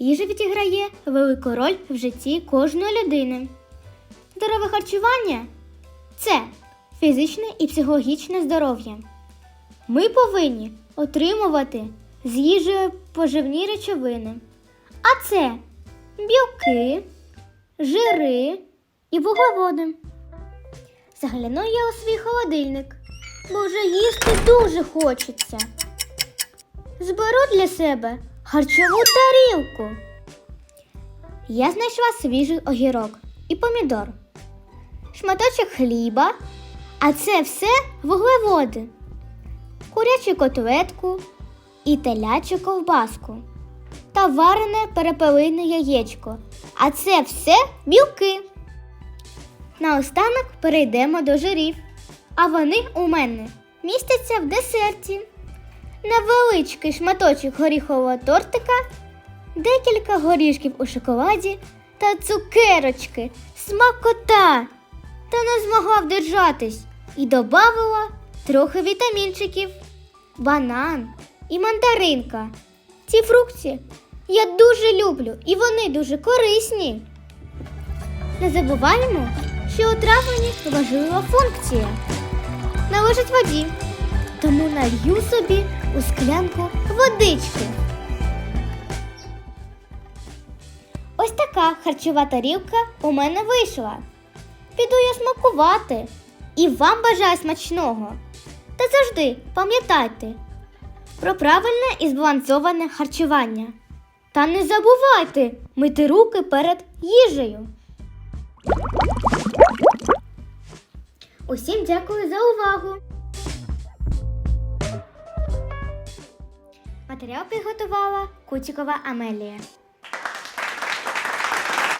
Їжа відіграє велику роль в житті кожної людини. Здорове харчування це фізичне і психологічне здоров'я. Ми повинні отримувати з їжею поживні речовини. А це білки, жири і вуглеводи. Загляну я у свій холодильник, бо вже їсти дуже хочеться. Зберу для себе харчову тарілку. Я знайшла свіжий огірок і помідор, шматочок хліба, а це все вуглеводи, курячу котлетку і телячу ковбаску та варене перепелине яєчко. А це все білки. Наостанок перейдемо до жирів, а вони у мене містяться в десерті. Невеличкий шматочок горіхового тортика, декілька горішків у шоколаді та цукерочки, смакота. Та не змогла вдержатись і додавила трохи вітамінчиків, банан і мандаринка. Ці фрукти я дуже люблю і вони дуже корисні. Не забуваємо, що у травлені важлива функція. Належить воді, тому налью собі у склянку водички. Ось така харчова тарілка у мене вийшла. Піду я смакувати і вам бажаю смачного. Та завжди пам'ятайте про правильне і збалансоване харчування. Та не забувайте мити руки перед їжею. Усім дякую за увагу. Матеріал підготувала Кутікова Амелія.